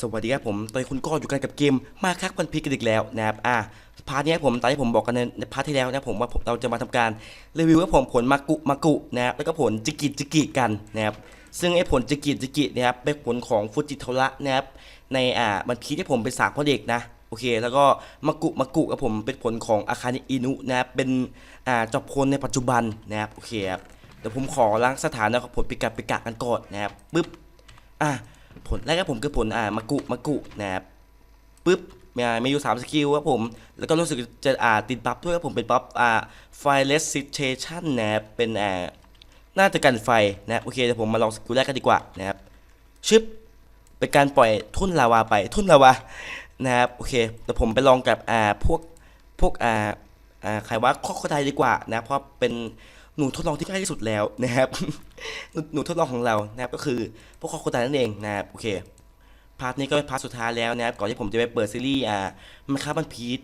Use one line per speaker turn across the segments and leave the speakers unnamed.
สวัสดีครับผมตอนนี้คุณก็อยู่กันกับเกมมาคักพันพิกกันอีกแล้วนะครับอะพาร์ทนี้ผมตอนที่ผมบอกกันในพาร์ทที่แล้วนะผมว่าเราจะมาทำการรีวิวว่าผมผลมากุมากุนะครับแล้วก็ผลจิกิจิกิกันนะครับซึ่งไอ้ผลจิกิจิกินะครับเป็นผลของฟูจิโทระนะครับในอ่ามันพีที่ผมเป็นสามพ่อเด็กนะโอเค แล้วก็มากุมากุกับผมเป็นผลของอาคาเนอินุนะครับเป็นอ่าจอบพลในปัจจุบันนะครับโอเคครับเดี๋ยวผมขอล้างสถานะของผลปิกาปิกะกันก่อนนะครับปึ๊บอะ ผลแรกครับผมคือผลอ่ามากุมากุนะครับปึ๊บมีอ่ามีอยู่ 3 สกิลครับผม แล้วก็รู้สึกจะอ่าติดบัฟด้วยครับผมเป็นบัฟอ่าไฟเลสซิเ a ชันนะครับเป็นอ่าน่าจะกันไฟนะโอเคเดี๋ยวผมมาลองสกิลแรกกันดีกว่านะครับชึบเป็นการปล่อยทุ่นลาวาไปทุ่นลาวานะครับโอเคเดี๋ยวผมไปลองกับอ่าพวกพวกอ่าอ่าใครว่าข้อคไดดีกว่านะเพราะเป็น หนูทดลองที่ง่ายที่สุดแล้วนะครับหนูหนูทดลองของเรานะครับก็คือพวกข้อคไดนั่นเองนะครับโอเคพาร์ทนี้ก็เป็นพาร์ทสุดท้ายแล้วนะครับก่อนที่ผมจะไปเปิดซีรีส์อ่ามันครับมันพีท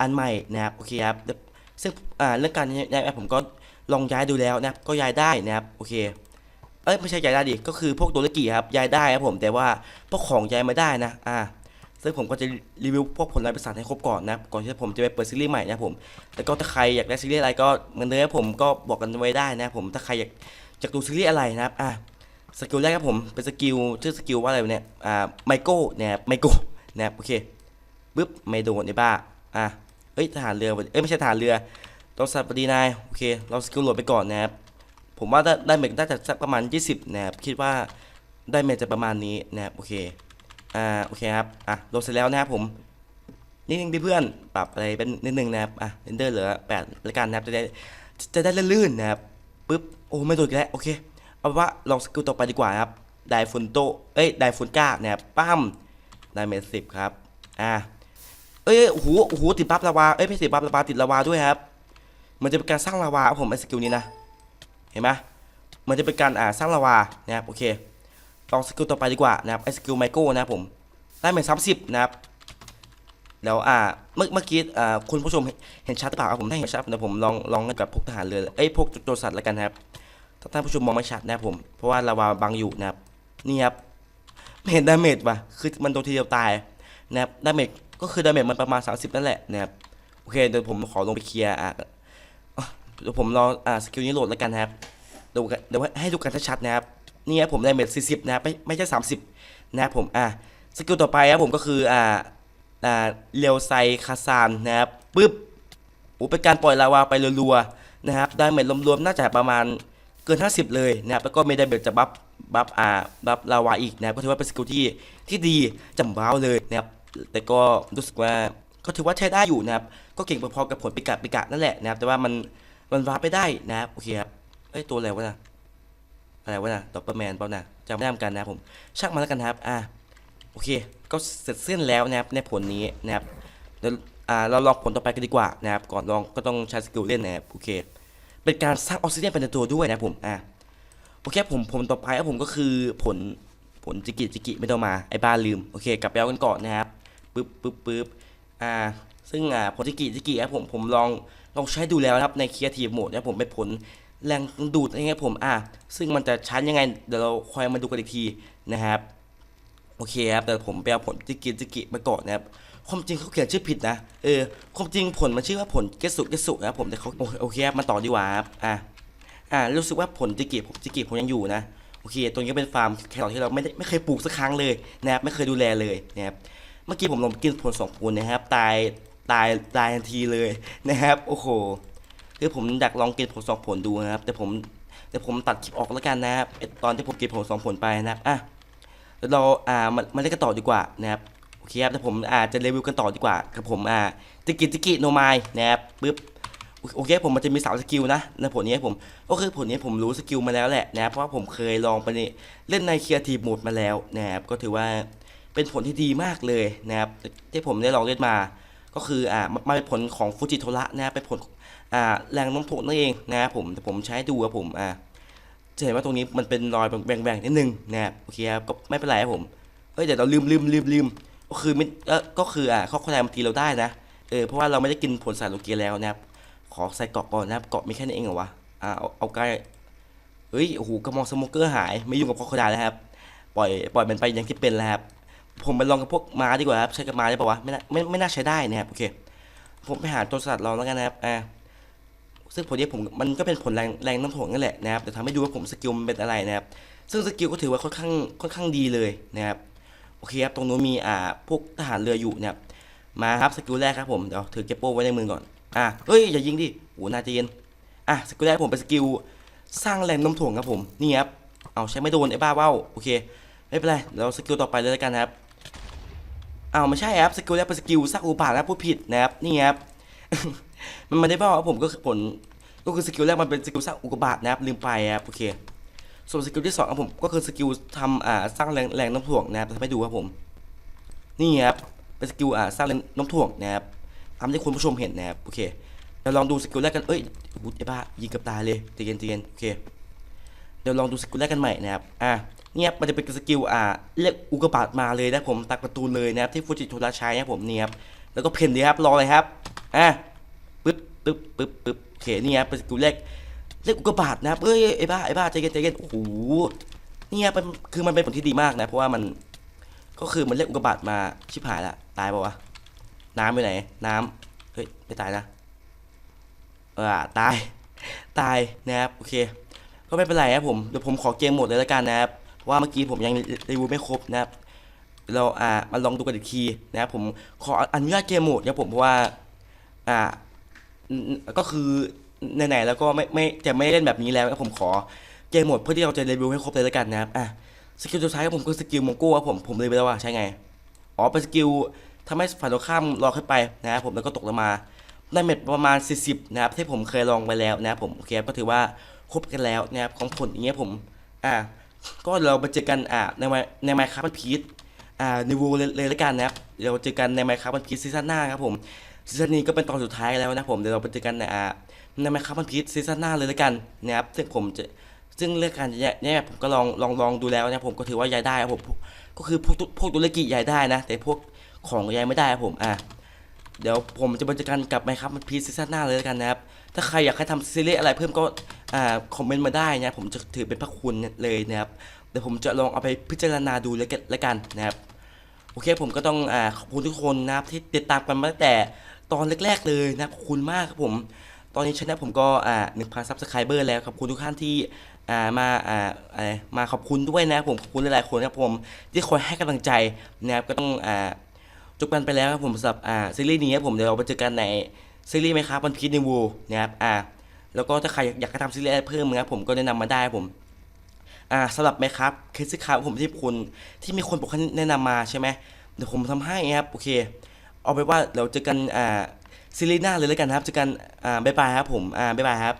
อันใหม่นะครับโอเคครับซึ่งอ่าเรื่องการย้ายแอปผมก็ลองย้ายดูแล้วนะครับก็ย้ายได้นะครับโอเคเอ้ยไม่ใช่ย้ายได้ดิก็คือพวกตัวเลกิครับย้ายได้ครับผมแต่ว่าพวกของย้ายไม่ได้นะอ่า ซึ่งผมก็จะรีวิวพวกผลลายประสานให้ครบก่อนนะครับก่อนที่ผมจะไปเปิดซีรีส์ใหม่นะครับผมแล้วก็ถ้าใครอยากได้ซีรีส์อะไรก็เหมือนเดิมผมก็บอกกันไว้ได้นะครับผมถ้าใครอยากอยากดูซีรีส์อะไรนะครับอ่าสกิลแรกครับผมเป็นสกิลชื่อสกิลว่าอะไรเนี่ยอ่าไมโก้เนะครับไมโก้นะครับโอเคปึ๊บไม่โดนไอ้บ้าอะเอ้ยทหารเรือเอ้ยไม่ใช่ทหารเรือต้องสัตว์ปดีนายโอเค เราสกิลโหลดไปก่อนนะครับผมว่าได้ได้เมกน่าจะสักประมาณ 20นะครับคิดว่าได้เมกจะประมาณนี้นะครับโอเค อ่าโอเคครับอะโหลดเสร็จแล้วนะครับผมนิดนึงดิเพื่อนปรับอะไรเป็นนิดนึงนะครับอะเรนเดอร์เหลือแปดล้วกันนะครับจะได้จะได้ลื่นๆนะครับปึ๊บโอ้ไม่โดนแล้วโอเคเอาเป็นว่าลองสกิลต่อไปดีกว่าครับไดฟุนโตเอ้ยไดฟุนก้าเนี่ยปั้มไดเมจสิบครับอ่าเอ้ยโอ้โหโอ้โหติดบัฟลาวาเอ้ยไม่ติดบัฟลาวาติดลาวาด้วยครับ มันจะเป็นการสร้างลาวาครับผมไอ้สกิลนี้นะเห็นไหมมันจะเป็นการอ่าสร้างลาวานะครับโอเค ลองสกิลต่อไปดีกว่านะครับไอ้สกิลไมโก้นะครับผมได้เมจสามสิบนะครับแล้วอ่าเมื่อเมื่อกี้อ่าคุณผู้ชมเห็นชัดหรือเปล่าครับผมถ้าเห็นชัดเดี๋ยวผมลองลองกับพวกทหารเรือเอ้ยพวกโจรสัตว์แล้วกันนะครับถ้าท่านผู้ชมมองไม่ชัดนะครับผมเพราะว่าลาวาบังอยู่นะครับนี่ครับไม่เห็นดาเมจว่ะคือมันโดนทีเดียวตายนะครับดาเมจก็คือดาเมจมันประมาณ 30 นั่นแหละนะครับโอเคเดี๋ยวผมขอลงไปเคลียร์อะเดี๋ยวผมรออ่าสกิลนี้โหลดแล้วกันนะครับเดี๋ยวเดี๋ยวให้ดูกันชัดๆนะครับ นี่ครับผมไดาเมจ40นะครับไม่ไม่ใช่30นะครับผมอะสกิลต่อไปครับผมก็คืออ่าอ่าเรียวไซคาซานนะครับปึ๊บโอ้เป็นการปล่อยลาวาไปรัวๆนะครับไดาเมจรวมๆน่าจะประมาณเกิน 50 เลยนะครับแล้วก็ไม่ได้เบลจะบัฟบัฟอ่าบัฟลาวาอีกนะครับก็ถือว่าเป็นสกิลที่ที่ดีจำว้าวเลยนะครับแต่ก็รู้สึกว่าก็ถือว่าใช้ได้อยู่นะครับ ก็เก่งพอๆกับผลปิกะปิกะนั่นแหละนะครับ แต่ว่ามันมันวาร์ปไปได้นะครับโอเคครับเอ้ยตัวอะไรวะน่ะ อะไรวะนะดอปเปอร์แมนเปล่านะจำไม่ได้เหมือนกันนะผมช่างมันแล้วกันนะครับอ่าโอเค ก็เสร็จสิ้นแล้วนะครับในผลนี้นะครับเดี๋ยวอ่าเราลองผลต่อไปกันดีกว่านะครับก่อนลองก็ต้องใช้สกิลเล่นนะครับโอเคเป็นการสร้างออกซิเจนไปในตัวด้วยนะผมอะโอเคผมผมต่อไปผมก็คือผลผลจิกิจิกิไม่ต้องมาไอ้บ้าลืมโอเคกลับไปเอากันก่อนนะครับปึ๊บปึ๊บปึ๊บอ่าซึ่งอ่าผลจิกิจิกิครับผมผมลองลองใช้ดูแล้วนะครับในเคียร์ทีโหมดนะผมเป็นผล แรงดูดนะครับผมอ่าซึ่งมันจะใช้ยังไง เดี๋ยวเราคอยมาดูกันอีกทีนะครับโอเคครับแต่ผมไปเอาผลจิกิจิกิมาก่อนนะครับความจริงเขาเขียนชื่อผิดนะเออความจริงผลมันชื่อว่าผลเกสุเกสุนะครับผมแต่เขาโอเคครับมาต่อดีกว่าครับอะอ่ารู้สึกว่าผลจิกิผมจิกิผมยังอยู่นะโอเคตรงนี้เป็นฟาร์มแครอทที่เราไม่ได้ไม่เคยปลูกสักครั้งเลยนะครับไม่เคยดูแลเลยนะครับเมื่อกี้ผมลองกินผลสองผลนะครับ ตายตายตายทันทีเลยนะครับโอ้โห คือผมอยากลองกินผลสองผลดูนะครับ แต่ผมแต่ผมตัดคลิปออกแล้วกันนะครับตอนที่ผมกินผลสองผลไปนะครับอะเดี๋ยวเราอ่ามามาเล่นกันต่อดีกว่านะครับโอเคครับแต่ผมอาจจะรีวิวกันต่อดีกว่ากับผมอ่าจิกิจิกิโนไมนะครับปึ๊บโอเคผมมันจะมีสามสกิลนะในผลนี้ผมก็คือผลนี้ผมรู้สกิลมาแล้วแหละนะครับเพราะว่าผมเคยลองไปนเล่นในเคียร์ทีโหมดมาแล้วนะครับก็ถือว่าเป็นผลที่ดีมากเลยนะครับที่ผมได้ลองเล่นมา ก็คืออ่ามาเป็นผลของฟูจิโทระนะเป็นผลอ่าแรงโน้มถ่วงนั่นเองนะครับผมแต่ผมใช้ดูครับผมอ่าจะเห็นว่าตรงนี้มันเป็นรอยแบ่งๆนิดนึงนะครับโอเคครับก็ไม่เป็นไรครับผมเอ้ยเดี๋ยวเราลืมลืมลืมลืมก็คือมิเออก็คืออ่าข้อคะแนนบางทีเราได้นะเออเพราะว่าเราไม่ได้กินผลสารโลเกียแล้วนะครับขอใส่เกาะก่อนนะครับเกาะมีแค่นี้เองเหรอวะอ่าเอาเอาใกล้เฮ้ยโอ้โหกระมองสโมเกอร์หายไม่ยุ่งกับคอคดาแล้วครับปล่อยปล่อยมันไปอย่างที่เป็นแล้วครับ ผมไปลองกับพวกม้าดีกว่าครับ ใช้กับม้าได้ปะวะไม่น่าไม่ไม่น่าใช้ได้นะครับโอเค ผมไปหาตัวสัตว์ลองแล้วกันนะครับอ่าซึ่งผลนี้ผมมันก็เป็นผลแรงแรงน้ำถ่วงนั่นแหละนะครับแต่ทำให้ดูว่าผมสกิลมันเป็นอะไรนะครับ ซึ่งสกิลก็ถือว่าค่อนข้างค่อนข้างดีเลยนะครับโอเคครับตรงนู้นมีอ่าพวกทหารเรืออยู่นะครับมาครับสกิลแรกครับผมเดี๋ยวถือเก็บโป้ไว้ในมือก่อนอะเฮ้ยอย่ายิงดิโหน่าจะเย็นอะสกิลแรกผมเป็นสกิลสร้างแรงโน้มถ่วงครับผมนี่ครับเอาใช้ไม่โดนไอ้บ้าเว้าโอเคไม่เป็นไรเดี๋ยวสกิลต่อไปเลยแล้วกันนะครับ อ้าวไม่ใช่ครับสกิลแรกเป็นสกิลสร้างอุปาทนะพูดผิดนะครับนี่ครับมันไม่ได้บอกว่าผมก็คือผลก็คือสกิลแรกมันเป็นสกิลสร้างอุกบาตนะครับลืมไปครับโอเคส่วนสกิลที่สองครับผมก็คือสกิลทำอ่าสร้างแรงแรงน้ำถ่วงนะครับทำให้ดูครับผม นี่ครับเป็นสกิลอ่าสร้างแรงน้ำถ่วงนะครับทำให้คุณผู้ชมเห็นนะครับโอเคเราลองดูสกิลแรกกันเอ้ยอุ๊ยไอ้บ้ายิงกับตายเลยใจเย็นใจเย็นโอเคเดี๋ยวลองดูสกิลแรกกันใหม่นะครับอะ เนี่ยมันจะเป็นสกิลอ่าเรียกอุกบาตมาเลยนะผมตักประตูเลยนะครับที่ฟูจิโทราชัยนะผมเนี่ยครับแล้วก็เพนดีครับรอเลยครับอะปึ๊บปึ๊บปึ๊บปึ๊บโอเคนี่ครับเป็นสกิลแรกเรียกอุกบาตนะครับเอ้ยไอ้บ้าไอ้บ้าใจเย็นใจเย็นโอ้โหเนี่ยเป็นคือมันเป็นผลที่ดีมากนะเพราะว่ามันก็คือมันเรียกอุกบาตมาชิบหายละตายปะวะน้ำไปไหน น้ำเฮ้ยไม่ตายนะเออตายตายนะครับโอเคก็ไม่เป็นไรครับผมเดี๋ยวผมขอเกมหมดเลยแล้วกันนะครับ ว่าเมื่อกี้ผมยังรีวิวไม่ครบนะครับ เราอ่ามาลองดูกันอีกทีนะครับผมขออนุญาตเกมโหมดนะผมเพราะว่าอ่าก็คือไหนๆแล้วก็ไม่ไม่จะไม่เล่นแบบนี้แล้วผมขอเกมโหมดเพื่อที่เราจะรีวิวให้ครบเลยแล้วกันนะครับอะสกิลสุดท้ายครับผมคือสกิลมงโก้ครับผมผมเลยไปแล้วว่าใช่ไงอ๋อเป็นสกิลทำให้ฝ่ายตรงข้ามรอขึ้นไปนะครับผมแล้วก็ตกลงมาได้เม็ดประมาณ 40 นะครับที่ผมเคยลองไปแล้วนะครับผมโอเคก็ถือว่าครบกันแล้วนะครับของผลอย่างเงี้ยผมอะ ก็เราไปเจอกันอะในในไมค์ครับพีทอ่าในวูเลยเลยแล้วกันนะครับเดี๋ยวเจอกันในไมค์ครับวันพีซซีซั่นหน้าครับผมซีซั่นนี้ก็เป็นตอนสุดท้ายแล้วนะผมเดี๋ยวเราไปเจอกันในอ่าในไมค์ครับวันพีซซีซั่นหน้าเลยแล้วกันนะครับซึ่งผมจะซึ่งเรื่องการเนี่ยเนี่ยผมก็ลองลองลองดูแล้วนะผมก็ถือว่ายายได้ครับผมก็คือพวกพวกตุรกียายได้นะ แต่พวกของยายไม่ได้ครับผมอะเดี๋ยวผมจะไปเจอกันกับไมค์ครับวันพีซซีซั่นหน้าเลยแล้วกันนะครับถ้าใครอยากให้ทำซีรีส์อะไรเพิ่มก็ คอมเมนต์มาได้นะผมจะถือเป็นพระคุณเลยนะครับเดี๋ยวผมจะลองเอาไปพิจารณาดูแล้วกันแล้วกันนะครับโอเคผมก็ต้องอขอบคุณทุกคนนะครับที่ติดตามกันมาตั้งแต่ตอนแรกๆเลยนะครับขอบคุณมากครับผม ตอนนี้ช anel ผมก็อ่าหนึ่งพันซับสไครเบอร์แล้วขอบคุณทุกท่านที่อ่ามาอ่าอะไรมาขอบคุณด้วยนะครับผมขอบคุณหลายๆคนนะครับผมที่คอยให้กำลังใจนะครับก็ต้องอ่าจบกันไปแล้วครับผมสำหรับอ่าซีรีส์นี้ครับผมเดี๋ยวเราไปเจอกันในซีรีส์ไหมครับวันพีชในวูนะครับอ่า แล้วก็ถ้าใครอยากจะทำซีรีส์เพิ่มนะผมก็แนะนำมาได้ผมอ่าสำหรับไหมครับเคสครับผมที่คุณที่มีคนบอกให้แนะนำมาใช่ไหมเดี๋ยวผมทำให้ครับโอเค เอาไปว่าเราเจอกันอ่าซีรีส์หน้าเลยแล้วกันครับเจอกันอ่าบ๊ายบายครับผมอ่าบ๊ายบายครับ